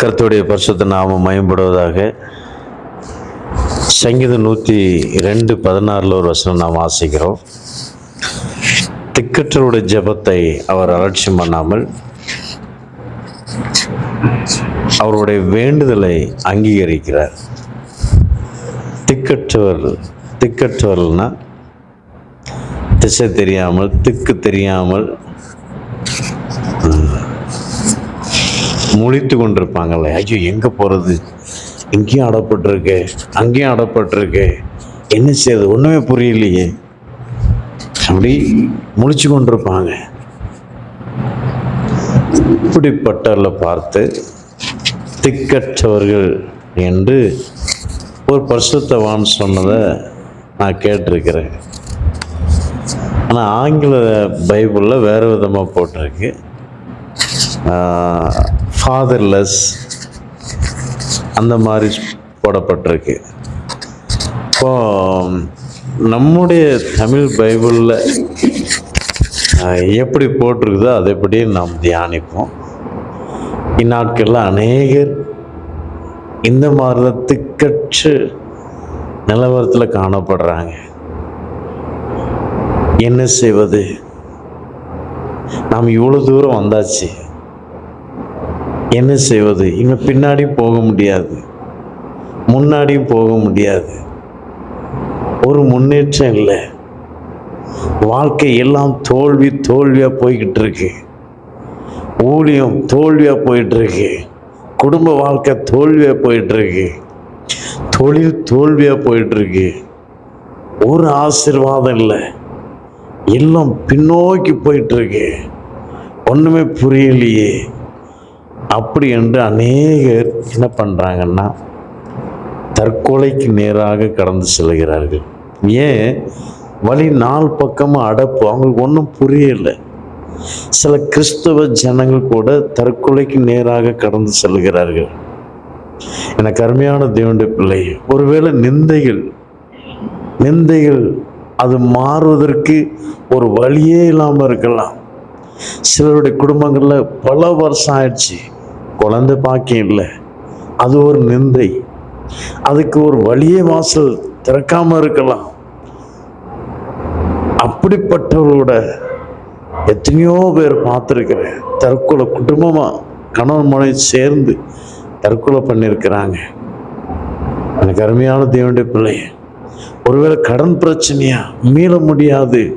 கர்த்தருடைய பரிசுத்த நாமம் மயம்படுவதாக சங்கீதம் நூற்றி ரெண்டு பதினாறில் ஒரு வசனம் நாம் வாசிக்கிறோம். திக்கற்றருடைய ஜெபத்தை அவர் அலட்சியம் பண்ணாமல் அவருடைய வேண்டுதலை அங்கீகரிக்கிறார். திக்கற்றவர் திக்கற்றவர்கள்னால் திசை தெரியாமல் திக்கு தெரியாமல் முழித்து கொண்டிருப்பாங்கல்ல ஐயோ எங்கே போகிறது இங்கேயும் அடப்பட்டிருக்கு அங்கேயும் அடப்பட்டிருக்கு. என்ன செய்யுது ஒன்றுமே புரியலையே. அப்படி முழிச்சு கொண்டிருப்பாங்க இப்படிப்பட்டவர்களை பார்த்து திக்கற்றவர்கள் என்று ஒரு பரிசுத்தவான் சொன்னதை நான் கேட்டிருக்கிறேன். ஆனால் ஆங்கில பைபிளில் வேறு விதமாக போட்டிருக்கு. ஃபாதர்லெஸ் அந்த மாதிரி போடப்பட்டிருக்கு. இப்போ நம்முடைய தமிழ் பைபிளில் எப்படி போட்டிருக்குதோ அதைப்படி நாம் தியானிப்போம். இந்நாட்களில் அநேகர் இந்த மாதிரி தான் திக்கற்று நிலவரத்தில் காணப்படுறாங்க. என்ன செய்வது? நாம் இவ்வளோ தூரம் வந்தாச்சு. என்ன செய்வது? இங்கே பின்னாடி போக முடியாது. முன்னாடியும் போக முடியாது. ஒரு முன்னேற்றம் இல்லை. வாழ்க்கை எல்லாம் தோல்வி தோல்வியாக போய்கிட்டு இருக்கு. ஊழியம் தோல்வியாக போயிட்டுருக்கு குடும்ப வாழ்க்கை தோல்வியாக போயிட்டுருக்கு தொழில் தோல்வியாக போயிட்டுருக்கு ஒரு ஆசீர்வாதம் இல்லை. எல்லாம் பின்னோக்கி போயிட்டுருக்கு ஒன்றுமே புரியலையே. அப்படி என்று அநேகர் என்ன பண்ணுறாங்கன்னா தற்கொலைக்கு நேராக கடந்து செல்கிறார்கள். ஏன்? வழி நாள் பக்கமாக அடப்பு அவங்களுக்கு ஒன்றும் புரியலை. சில கிறிஸ்தவ ஜனங்கள் கூட தற்கொலைக்கு நேராக கடந்து செல்கிறார்கள். எனக்கு அருமையான தேவனுடைய பிள்ளை ஒருவேளை நிந்தைகள் நிந்தைகள் அது மாறுவதற்கு ஒரு வழியே இல்லாமல் இருக்கலாம். சிலருடைய குடும்பங்களில் பல வருஷம் ஆயிடுச்சு. குழந்தை பாக்கியம் இல்லை. அது ஒரு நிந்தை. அதுக்கு ஒரு வழியே வாசல் திறக்காம இருக்கலாம். அப்படிப்பட்டவர்களோட எத்தனையோ பேர் பார்த்துருக்கிறேன். தற்கொலை குடும்பமாக கணவன் மனைவி சேர்ந்து தற்கொலை பண்ணியிருக்கிறாங்க. எனக்கு அருமையான தேவனுடைய பிள்ளை. ஒருவேளை கடன் பிரச்சனையா? மீள முடியாது.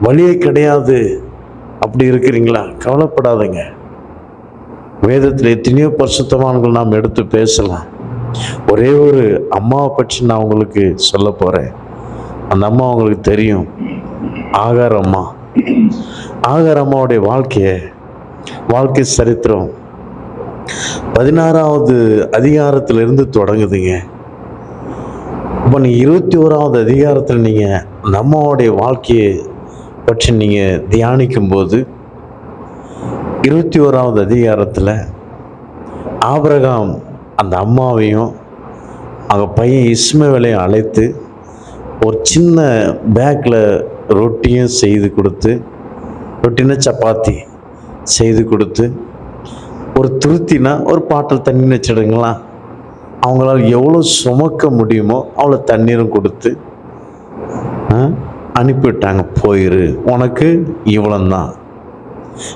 வழியே கிடையாது. அப்படி இருக்கிறீங்களா? கவலைப்படாதீங்க. வேதத்தில் எத்தனையோ பரிசுத்தமானங்கள் நாம் எடுத்து பேசலாம். ஒரே ஒரு அம்மாவை பற்றி நான் உங்களுக்கு சொல்ல போகிறேன் அந்த அம்மா உங்களுக்கு தெரியும். ஆகார் அம்மா. ஆகார் அம்மாவுடைய வாழ்க்கையை வாழ்க்கை சரித்திரம். பதினாறாவது அதிகாரத்திலிருந்து தொடங்குதுங்க. இப்போ நீங்கள் இருபத்தி ஓராவது அதிகாரத்தில் நீங்கள் நம்மளுடைய வாழ்க்கையை பற்றி நீங்கள் தியானிக்கும்போது இருபத்தி ஓராவது அதிகாரத்தில் ஆபிரகாம் அந்த அம்மாவையும் அவங்க பையன் இஸ்மவேலையும் அழைத்து ஒரு சின்ன பேக்கில் ரொட்டியும் செய்து கொடுத்து ரொட்டினா சப்பாத்தி செய்து கொடுத்து ஒரு திருத்தினா ஒரு பாட்டில் தண்ணி வச்சிடுங்களா? அவங்களால் எவ்வளோ சுமக்க முடியுமோ அவ்வளோ தண்ணீரும் கொடுத்து ஆ, அனுப்பிவிட்டாங்க. போயிரு உனக்கு இவ்வளோந்தான்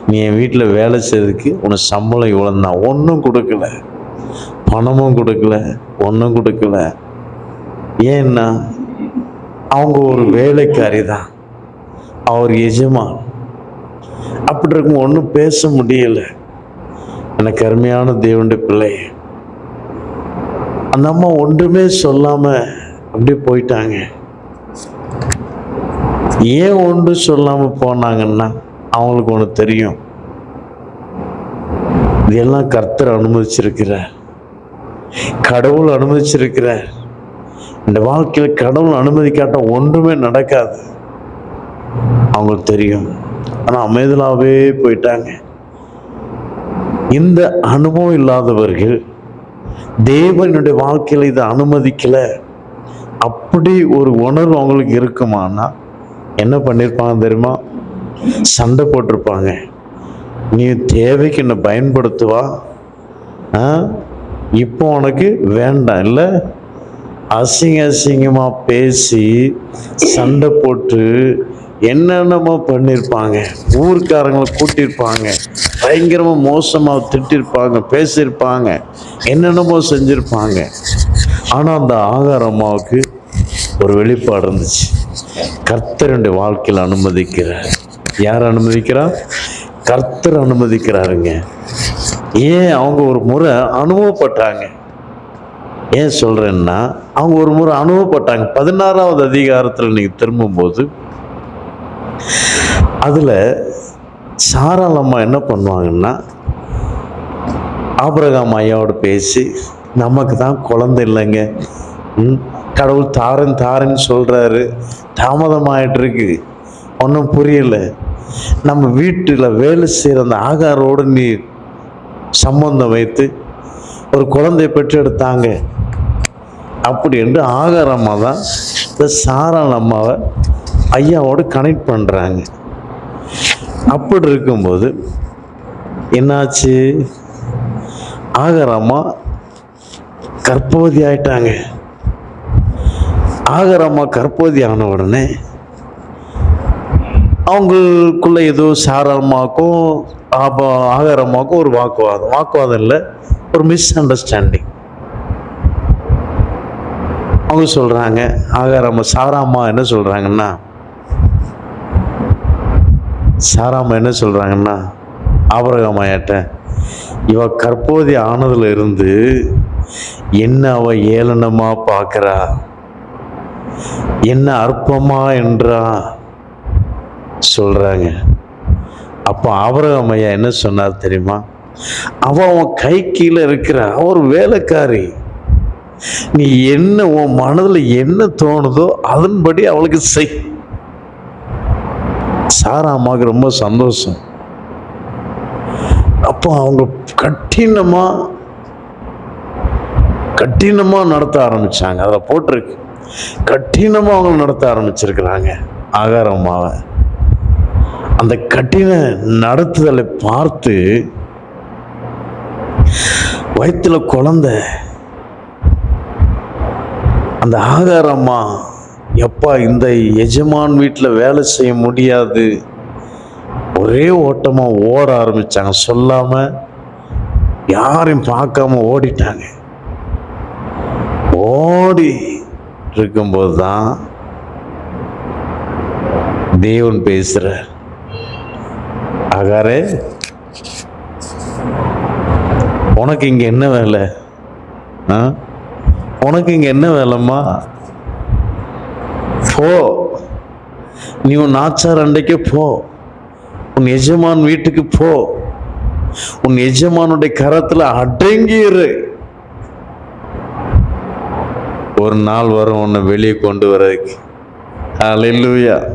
நீ என் வீட்டில் வேலை செய்யறதுக்கு உனக்கு சம்பளம் இவ்வளோந்தான் ஒன்றும் கொடுக்கல. பணமும் கொடுக்கல ஒன்றும் கொடுக்கல. ஏன்னா அவங்க ஒரு வேலைக்காரி தான் அவர் எஜமான். அப்படி இருக்கும் ஒன்றும் பேச முடியலை. எனக்கு அருமையான தேவனுடைய பிள்ளை. அந்த அம்மா ஒன்றுமே சொல்லாமல் அப்படியே போயிட்டாங்க. ஏன் ஒன்று சொல்லாமல் போனாங்கன்னா அவங்களுக்கு ஒன்று தெரியும். இதெல்லாம் கர்த்தர் அனுமதிச்சிருக்கிறார் கடவுள் அனுமதிச்சிருக்கிறார் இந்த வாழ்க்கையில் கடவுள் அனுமதிக்காட்ட ஒன்றுமே நடக்காது. அவங்களுக்கு தெரியும். ஆனால் அமைதலாகவே போயிட்டாங்க. இந்த அனுபவம் இல்லாதவர்கள் தேவனுடைய வாழ்க்கையில் இதை அனுமதிக்கலை. அப்படி ஒரு உணர்வு அவங்களுக்கு இருக்குமானா என்ன பண்ணியிருப்பாங்க தெரியுமா? சண்டை போட்டிருப்பாங்க. நீ தேவைக்கு என்னை பயன்படுத்துவா? ஆ? இப்போ உனக்கு வேண்டாம். இல்லை அசிங்க அசிங்கமாக பேசி சண்டை போட்டு என்னென்னமோ பண்ணியிருப்பாங்க. ஊர்க்காரங்களை கூட்டியிருப்பாங்க. பயங்கரமாக மோசமாக திட்டிருப்பாங்க பேசியிருப்பாங்க என்னென்னமோ செஞ்சுருப்பாங்க. ஆனால் அந்த ஆகார அம்மாவுக்கு ஒரு வெளிப்பாடு இருந்துச்சு. கர்த்தருடைய வாழ்க்கையில் அனுமதிக்கிறார். யார் அனுமதிக்கிறா? கர்த்தர் அனுமதிக்கிறாருங்க. ஏன் அவங்க ஒரு முறை அனுபவப்பட்டாங்க? ஏன் சொல்கிறேன்னா அவங்க ஒரு முறை அனுபவப்பட்டாங்க. பதினாறாவது அதிகாரத்தில் நீங்கள் திரும்பும்போது அதில் சாராளம்மா என்ன பண்ணுவாங்கன்னா ஆபரகாம் ஐயாவோட பேசி நமக்கு தான் குழந்தை இல்லைங்க. ம், கடவுள் தாரன் தாரன்னு சொல்கிறாரு தாமதமாயிட்டு இருக்கு. ஒன்றும் புரியலை. நம்ம வீட்டில் வேலை செய்கிற அந்த ஆகாரோடு நீ சம்பந்தம் வைத்து ஒரு குழந்தையை பெற்றெடுத்தாங்க அப்படி என்று ஆகார அம்மா தான் இந்த சாரால் அம்மாவை ஐயாவோடு கனெக்ட் பண்ணுறாங்க அப்படி இருக்கும்போது என்னாச்சு? ஆகார அம்மா கர்ப்பவதி ஆயிட்டாங்க. ஆகார அம்மா கர்ப்பவதி ஆன உடனே அவங்களுக்குள்ள ஏதோ சாரம்மாக்கும் ஆப ஆகாரம்மாக்கும் ஒரு வாக்குவாதம். வாக்குவாதம் இல்லை ஒரு மிஸ் அண்டர்ஸ்டாண்டிங் அவங்க சொல்கிறாங்க ஆகாரம்மா சாராம்மா என்ன சொல்கிறாங்கன்னா சாராம்மா என்ன சொல்கிறாங்கன்னா ஆபரகமாயாட்ட இவ கற்போதி ஆனதுல இருந்து என்ன அவ ஏளனமா பார்க்கறா? என்ன அற்பமா என்றா? சொல்கிறாங்க அப்போ ஆபரகம் ஐயா என்ன சொன்னார் தெரியுமா? அவன் அவன் கை கீழே இருக்கிற அவர் வேலைக்காரி நீ என்ன உன் மனதில் என்ன தோணுதோ அதன்படி அவளுக்கு செய். சாரா அம்மாவுக்கு ரொம்ப சந்தோஷம். அப்போ அவங்க கடினமாக கடினமாக நடத்த ஆரம்பித்தாங்க அதில் போட்டிருக்கு. கடினமாக அவங்க நடத்த ஆரம்பிச்சிருக்கிறாங்க. ஆகார அம்மாவை அந்த கட்டின நடத்துதலை பார்த்து வயிற்றுல குழந்த அந்த ஆகாரம்மா எப்பா இந்த எஜமான் வீட்டில் வேலை செய்ய முடியாது. ஒரே ஓட்டமாக ஓட ஆரம்பிச்சாங்க. சொல்லாமல் யாரையும் பார்க்காம ஓடிட்டாங்க. ஓடி இருக்கும்போது தான் தேவன் பேசுகிறார் ஆகாரே. உனக்கு இங்க என்ன வேலை? ஆ? உனக்கு இங்க என்ன வேலைம்மா? போ. நீ உன் நாச்சார் அண்டைக்கு போ. உன் எஜமான் வீட்டுக்கு போ. உன் எஜமானுடைய கரத்துல அடங்கியிரு ஒரு நாள் வரும் உன்னை வெளியே கொண்டு வரதுக்கு அல்லேலூயா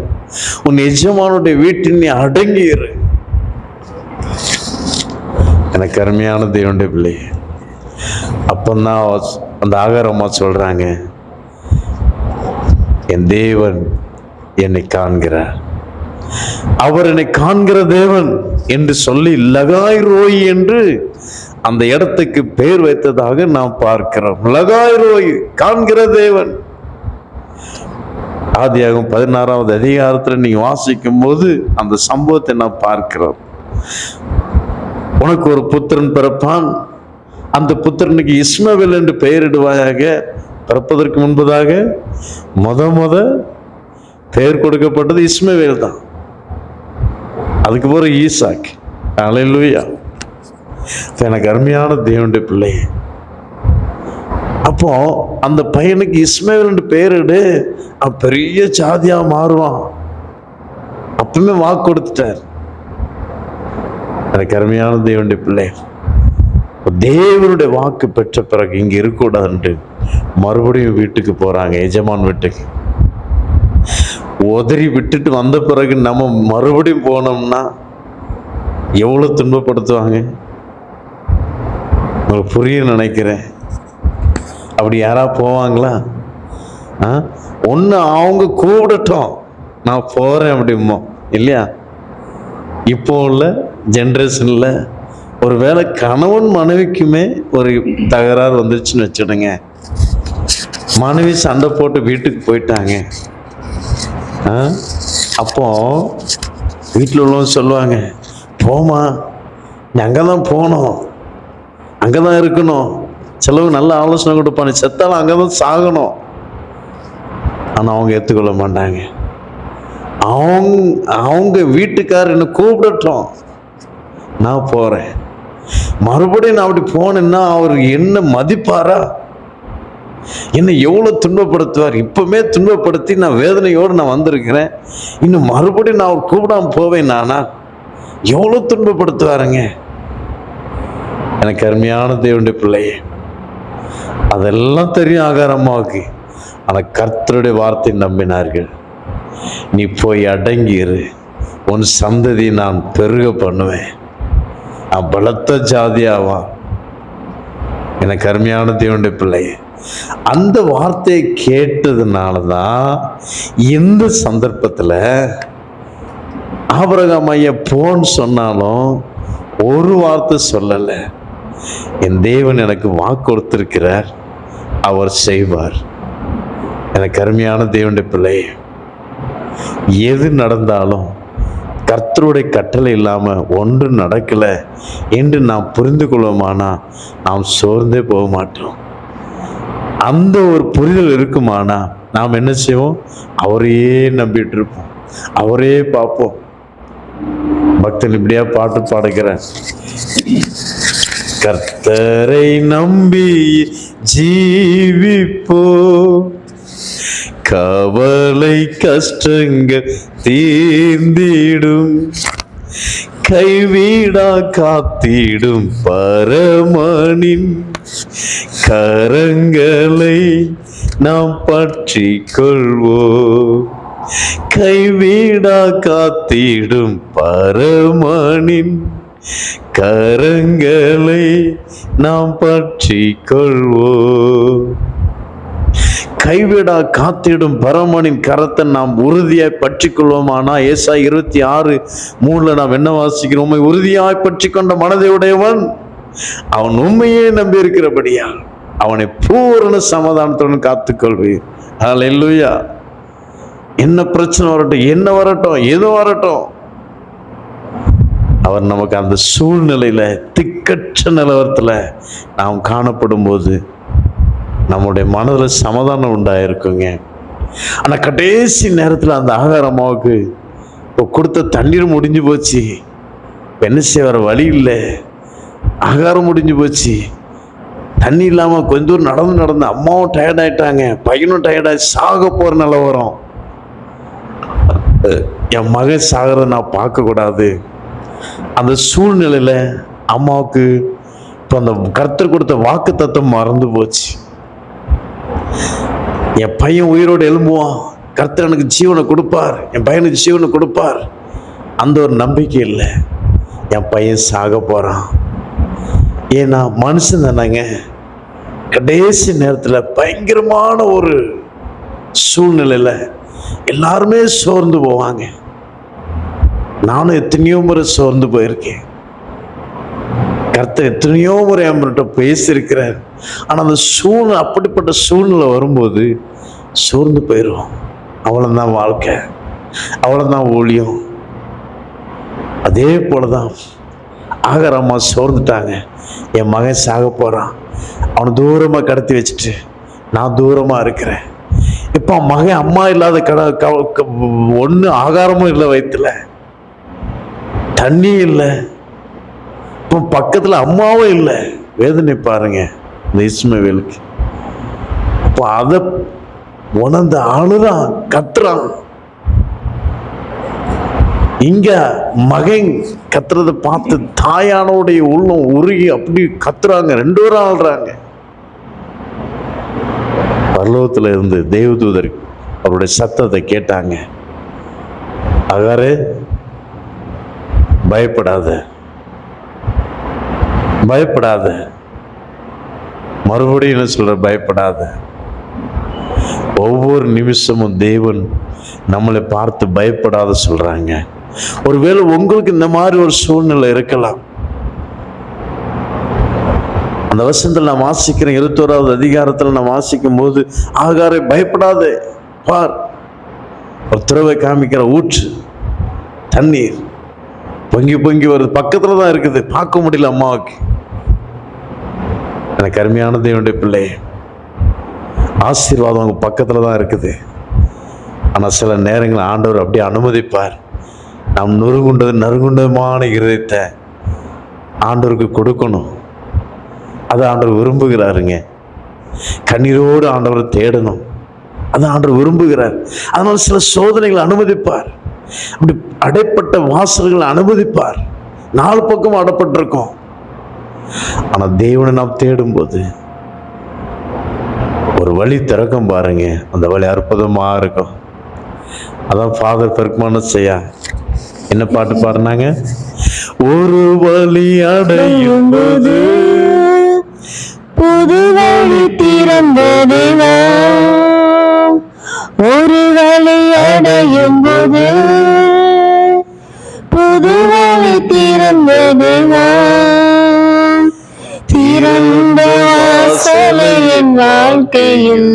உன் எஜமானுடைய வீட்டில் நீ அடங்கியிரு எனக்கு அருமையான தேவனுடைய பிள்ளை. அப்பந்தான் அந்த ஆகாரம்மா சொல்றாங்க என் தேவன் என்னை காண்கிறார். அவர் என்னை காண்கிற தேவன் என்று சொல்லி லகாய் ரோய் என்று அந்த இடத்துக்கு பெயர் வைத்ததாக நாம் பார்க்கிறோம். லகாய் ரோய் காண்கிற தேவன். ஆதியாகும் பதினாறாவது அதிகாரத்தில் நீங்க வாசிக்கும் போது அந்த சம்பவத்தை நாம் பார்க்கிறோம். உனக்கு ஒரு புத்திரன் பிறப்பான். அந்த புத்திரனுக்கு இஸ்மவேல் என்று பெயரிடுவாயாக. பிறப்பதற்கு முன்பதாக முத முத பெயர் கொடுக்கப்பட்டது இஸ்மவேல் தான். அதுக்கு பிறகு ஈசாக். அலையிலுயா. எனக்கு அருமையான தேவனுடைய பிள்ளை. அப்போ அந்த பையனுக்கு இஸ்மவேல் என்று பெயரிடு அவன் பெரிய சாதியா மாறுவான். அப்பவுமே வாக்கு கொடுத்துட்டார். எனக்கு அருமையான தேவனுடைய பிள்ளை. தேவனுடைய வாக்கு பெற்ற பிறகு இங்கே இருக்கக்கூடாதுன்ட்டு மறுபடியும் வீட்டுக்கு போகிறாங்க எஜமான் வீட்டுக்கு. உதறி விட்டுட்டு வந்த பிறகு நம்ம மறுபடியும் போனோம்னா எவ்வளோ துன்பப்படுத்துவாங்க? உங்களுக்கு புரிய நினைக்கிறேன். அப்படி யாரா போவாங்களா? ஆ? ஒன்று அவங்க கூப்பிடட்டும். நான் போகிறேன் அப்படிமோ இல்லையா? இப்போ உள்ள ஜென்ரேஷனில் ஒரு வேளை கணவன் மனைவிக்குமே ஒரு தகராறு வந்துருச்சுன்னு வச்சுடுங்க மனைவி சண்டை போட்டு வீட்டுக்கு போயிட்டாங்க. ஆ? அப்போ வீட்டில் உள்ளவங்க சொல்லுவாங்க போமா நீ அங்கே தான் போகணும். அங்கே தான் இருக்கணும். சிலவங்க நல்ல ஆலோசனை கொடுப்பாங்க செத்தாலும் அங்கே தான் சாகணும். ஆனால் அவங்க ஏற்றுக்கொள்ள மாட்டாங்க. அவங்க அவங்க வீட்டுக்காரர் என்னை கூப்பிடட்டும். நான் போகிறேன் மறுபடியும் நான் அப்படி போனேன்னா அவர் என்ன மதிப்பாரா? என்னை எவ்வளோ துன்பப்படுத்துவார்? இப்பவுமே துன்பப்படுத்தி நான் வேதனையோடு நான் வந்திருக்கிறேன். இன்னும் மறுபடியும் நான் அவர் கூப்பிடாமல் போவேன் நானா? எவ்வளோ துன்பப்படுத்துவாருங்க? எனக்கு அருமையான தேவனுடைய பிள்ளையே அதெல்லாம் தெரியும் ஆகாரமாவுக்கு ஆனால் கர்த்தருடைய வார்த்தை நம்பினார்கள். நீ போய் அடங்கிரு உன் சந்ததி நான் பெருக பண்ணுவேன். நான் பலத்த ஜாதியாவா? எனக்கு அருமையான தேவனுடைய பிள்ளை. அந்த வார்த்தையை கேட்டதுனால தான் இந்த சந்தர்ப்பத்தில் ஆபரகம் ஐயா போன்னு சொன்னாலும் ஒரு வார்த்தை சொல்லலை. என் தேவன் எனக்கு வாக்கு கொடுத்திருக்கிறார். அவர் செய்வார். எனக்கு அருமையான தேவனுடைய பிள்ளை. எது நடந்தாலும் கர்த்தருடைய கட்டளை இல்லாமல் ஒன்று நடக்கலை என்று நாம் புரிந்து கொள்வோமானா நாம் சோர்ந்தே போக மாட்டோம். அந்த ஒரு புரிதல் இருக்குமானா நாம் என்ன செய்வோம்? அவரையே நம்பிட்டு இருப்போம் அவரே பார்ப்போம். பக்தன் இப்படியா பாட்டு பாடுகிறேன் கர்த்தரை நம்பி ஜீவிப்போ கவலை கஷ்டங்கள் தீர்ந்திடும். கைவிடா காத்திடும் பரமனின் கரங்களை நாம் பற்றி கொள்வோம் கைவிடா காத்திடும் பரமனின் கரங்களை நாம் பற்றி கொள்வோம் கைவிடா காத்திடும் பரமனின் கரத்தை நாம் உறுதியாய் பற்றி கொள்வோமானா ஏசா இருபத்தி ஆறு மூணுல நாம் என்ன வாசிக்கிறோம்? உறுதியாய் பற்றி கொண்ட மனதை உடையவன் அவன் உண்மையே நம்பி இருக்கிறபடியா அவனை பூரண சமாதானத்துடன் காத்துக்கொள்வீர் இல்லையா என்ன பிரச்சனை வரட்டும்? என்ன வரட்டும்? எது வரட்டும்? அவர் நமக்கு அந்த சூழ்நிலையில் திக்கற்ற நிலவரத்தில் நாம் காணப்படும் போது நம்முடைய மனதில் சமாதானம் உண்டாயிருக்குங்க. ஆனால் கடைசி நேரத்தில் அந்த ஆகாரமாவுக்கு இப்போ கொடுத்த தண்ணீர் முடிஞ்சு போச்சு. என்ன செய்ய வர வழி இல்லை. ஆகாரம் முடிஞ்சு போச்சு. தண்ணி இல்லாமல் கொஞ்ச தூரம் நடந்து நடந்து அம்மாவும் டயர்டாயிட்டாங்க பையனும் டயர்டாகி சாக போகிற நிலவரம் என் மகன் சாகிறத நான் பார்க்கக்கூடாது அந்த சூழ்நிலையில் அம்மாவுக்கு இப்போ அந்த கர்த்தர் கொடுத்த வாக்கு தத்துவம் மறந்து போச்சு. என் பையன் உயிரோடு எழும்புவான். கர்த்தர் எனக்கு ஜீவனை கொடுப்பார். என் பையனுக்கு ஜீவனை கொடுப்பார். அந்த ஒரு நம்பிக்கை இல்லை. என் பையன் சாக போகிறான் ஏன்னா மனுஷன் தானேங்க. கடைசி நேரத்தில் பயங்கரமான ஒரு சூழ்நிலையில் எல்லாருமே சோர்ந்து போவாங்க. நானும் எத்தனையோ முறை சோர்ந்து போயிருக்கேன். கர்த்தர் எத்தனையோ முறை அவர்கிட்ட பேசியிருக்கிறேன் ஆனால் அந்த சூழ்நிலை அப்படிப்பட்ட சூழ்நிலை வரும்போது சோர்ந்து போயிடும் அவ்வளோதான் வாழ்க்கை. அவ்வளோதான் ஊழியம். அதே போல தான் ஆகாரம்மா சோர்ந்துட்டாங்க. என் மகன் சாக போகிறான் அவனை தூரமாக கடத்தி வச்சுட்டு நான் தூரமாக இருக்கிறேன். இப்போ மகன் அம்மா இல்லாத கட ஒன்று ஆகாரமும் இல்லை வயிற்றுல தண்ணி இல்லை. இப்போ பக்கத்தில் அம்மாவும் இல்லை. வேதனை பாருங்கள் இந்த இஸ்மவேலுக்கு அப்போ அதை உணர்ந்த ஆளுதான் கத்துறான் இங்க மகன் கத்துறதை பார்த்து தாயானோடைய உள்ளம் உருகி அப்படி கத்துறாங்க. ரெண்டு பேரும் ஆள்றாங்க. பரலோகத்துல இருந்து தேவதூதர் அவருடைய சத்தத்தை கேட்டாங்க. அகாரு பயப்படாத. பயப்படாத. மறுபடியும் என்ன சொல்ற? பயப்படாத. ஒவ்வொரு நிமிஷமும் தேவன் நம்மளை பார்த்து பயப்படாத சொல்றாங்க. ஒருவேளை உங்களுக்கு இந்த மாதிரி ஒரு சூழ்நிலை இருக்கலாம். அந்த வசனத்தில் நான் வாசிக்கிறேன் இருபத்தோராவது அதிகாரத்தில் நான் வாசிக்கும் போது ஆகாரை பயப்படாதே. பார் ஒரு துறவை காமிக்கிற ஊற்று தண்ணீர் பொங்கி பொங்கி வருது. பக்கத்தில் தான் இருக்குது. பார்க்க முடியல அம்மாவுக்கு. எனக்கு அருமையான தேவனுடைய பிள்ளை. ஆசீர்வாதம் அவங்க பக்கத்தில் தான் இருக்குது. ஆனால் சில நேரங்களில் ஆண்டவர் அப்படியே அனுமதிப்பார். நாம் நொறுகுண்டது நறுகுண்டமான இருதயத்தை ஆண்டவருக்கு கொடுக்கணும். அதை ஆண்டவர் விரும்புகிறாருங்க. கண்ணீரோடு ஆண்டவரை தேடணும். அதை ஆண்டவர் விரும்புகிறார். அதனால் சில சோதனைகளை அனுமதிப்பார். அப்படி அடைப்பட்ட வாசல்களை அனுமதிப்பார். நாலு பக்கம் அடப்பட்டிருக்கோம். ஆனா தேவனை நாம் தேடும்போது ஒரு வழி திறக்கும் பாருங்க. அந்த வழி அற்புதமாக இருக்கும். அதான் ஃபாதர் பெருக்மான செய்யா. என்ன பாட்டு பாடினாங்க? ஒரு வழி அடையும் போது புது வழி திறந்தது ஒரு வழி அடையும் போது புது வழி திறந்ததுவா திறந்த வாசலை என் வாழ்க்கையில்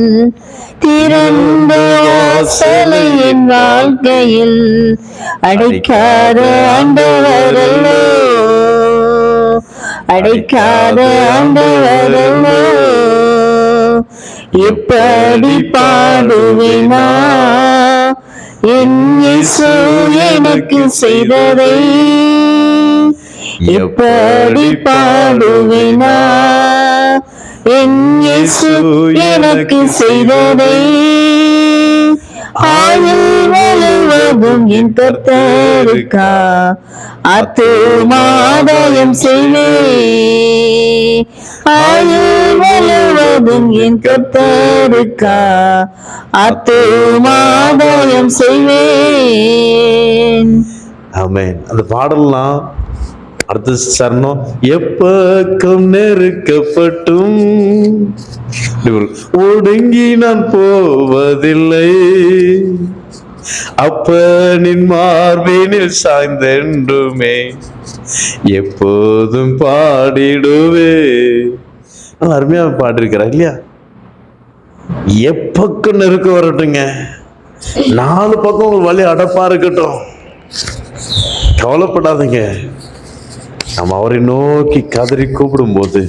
திறந்த வாசலை என் வாழ்க்கையில் அடைக்காத ஆண்டவரல்லோ அடைக்காத ஆண்டவரல்லோ. எப்படி பாடுவினா என் இயேசு எனக்கு செய்ததை எப்படி பாடுவினா என் இயேசு எனக்கு செய்ததை ஆயுள் முழுவதும் என் கர்த்தருக்கா? அத்துமாதாயம் செய்வே ஆயுள் முழுவதும் என் கர்த்தருக்கா? அத்துமாதாயம் செய்வேன். ஆமென். அந்த பாடல்லாம் அடுத்த சரணம் எப்பக்கம் நெருக்கப்பட்டும். ஒடுங்கி நான் போவதில்லை. அப்பனின் மார்பினில் சாய்ந்தென்றுமே எப்போதும் பாடிடுவே. நல்லா அருமையா பாடிருக்கிறார் இல்லையா? எப்பக்கம் நெருக்க வரட்டுங்க. நாலு பக்கம் ஒரு வழி அடப்பா இருக்கட்டும். கவலைப்படாதீங்க. நம்ம அவரை நோக்கி கதறி கூப்பிடும்போது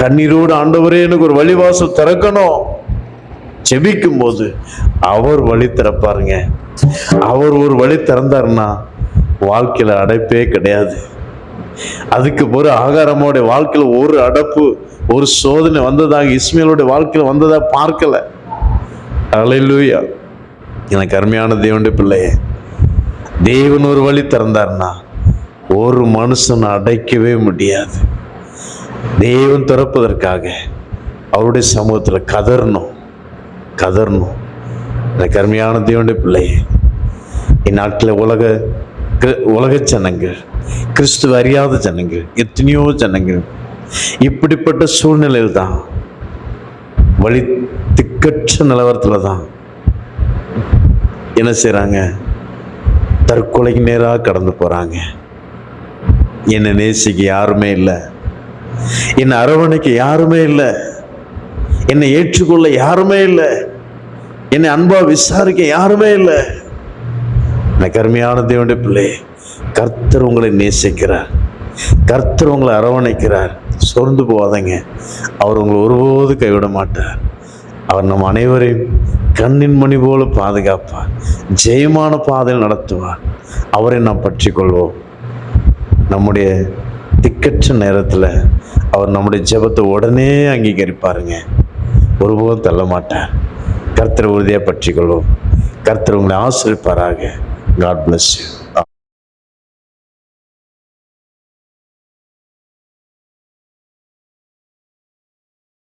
கண்ணீரோடு ஆண்டவரே எனக்கு ஒரு வழிவாசல் திறக்கணும். செபிக்கும் போது அவர் வழி திறப்பாருங்க. அவர் ஒரு வழி திறந்தாருன்னா வாழ்க்கையில் அடைப்பே கிடையாது. அதுக்கு ஒரு ஆகாரமோடைய வாழ்க்கையில் ஒரு அடப்பு ஒரு சோதனை வந்ததாக இஸ்மேலோட வாழ்க்கையில் வந்ததா பார்க்கல. அலையிலூயா எனக்கு அருமையான தேவனுடைய பிள்ளையே தேவன் ஒரு வழி திறந்தார்னா ஒரு மனுஷன் அடைக்கவே முடியாது. தேவன் திறப்பதற்காக அவருடைய சமூகத்தில் கதறணும் கதறணும். இந்த கருமையான தேவனுடைய பிள்ளையே இந்நாட்டில் உலக உலக ஜனங்கள் கிறிஸ்துவ அறியாத ஜனங்கள் எத்தனையோ ஜனங்கள் இப்படிப்பட்ட சூழ்நிலையில் தான் வழி திக்கற்ற நிலவரத்தில் தான் என்ன செய்கிறாங்க தற்கொலைக்கு நேராக கடந்து போகிறாங்க என்னை நேசிக்க யாருமே இல்லை. என்னை அரவணைக்க யாருமே இல்லை. என்னை ஏற்றுக்கொள்ள யாருமே இல்லை. என்னை அன்பா விசாரிக்க யாருமே இல்லை. எனக்கு அருமையான தேவனுடைய பிள்ளை. கர்த்தர் உங்களை நேசிக்கிறார். கர்த்தர் உங்களை அரவணைக்கிறார். சோர்ந்து போகாதங்க. அவர் உங்களை ஒருபோது கைவிட மாட்டார். அவர் நம் அனைவரையும் கண்ணின் மணி போல பாதுகாப்பார். ஜெயமான பாதையில் நடத்துவார். அவரை நாம் பற்றி கொள்வோம் நம்முடைய திக்கற்ற நேரத்தில் அவர் நம்முடைய ஜெபத்தை உடனே அங்கீகரிப்பாருங்க. ஒருபோதும் தள்ள மாட்டார் கர்த்தரை உறுதியாக பற்றிக்கொள்வோம். கர்த்தர் உங்களை ஆசிரிப்பாராக. God bless you